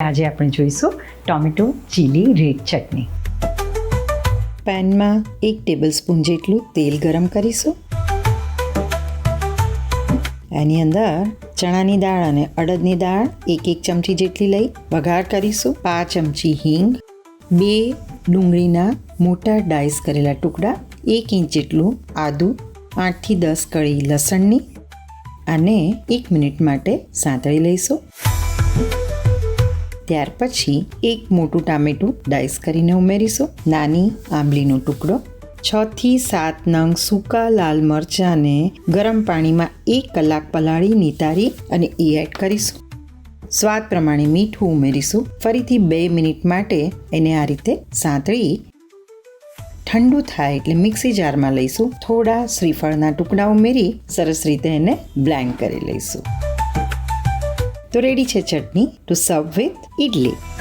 આજે આપણે જોઈશું ટોમેટો, ચીલી, રેડ ચટણી. પેનમાં એક ટેબલસ્પૂન જેટલું તેલ ગરમ કરીશું. એની અંદર ચણાની દાળ અને અડદની દાળ એક એક ચમચી જેટલી લઈ વઘાર કરીશું. પાંચ ચમચી હિંગ, બે ડુંગળીના મોટા ડાઈસ કરેલા ટુકડા, એક ઇંચ જેટલું આદું, આઠથી દસ કળી લસણની અને એક મિનિટ માટે સાંતળી લઈશું. ત્યાર પછી એક મોટું ટામેટું ડાઈસ કરીને ઉમેરીશું. નાની આંબલીનો ટુકડો, છ થી સાત નંગ સૂકા લાલ મરચાંને ગરમ પાણીમાં એક કલાક પલાળી નિતારી અને એ એડ કરીશું. સ્વાદ પ્રમાણે મીઠું ઉમેરીશું. ફરીથી બે મિનિટ માટે એને આ રીતે સાંતળી ઠંડુ થાય એટલે મિક્સી જારમાં લઈશું. થોડા શ્રીફળના ટુકડા ઉમેરી સરસ રીતે એને બ્લેન્ડ કરી લઈશું. તો રેડી છે ચટણી ટુ સર્વ વિથ ઇડલી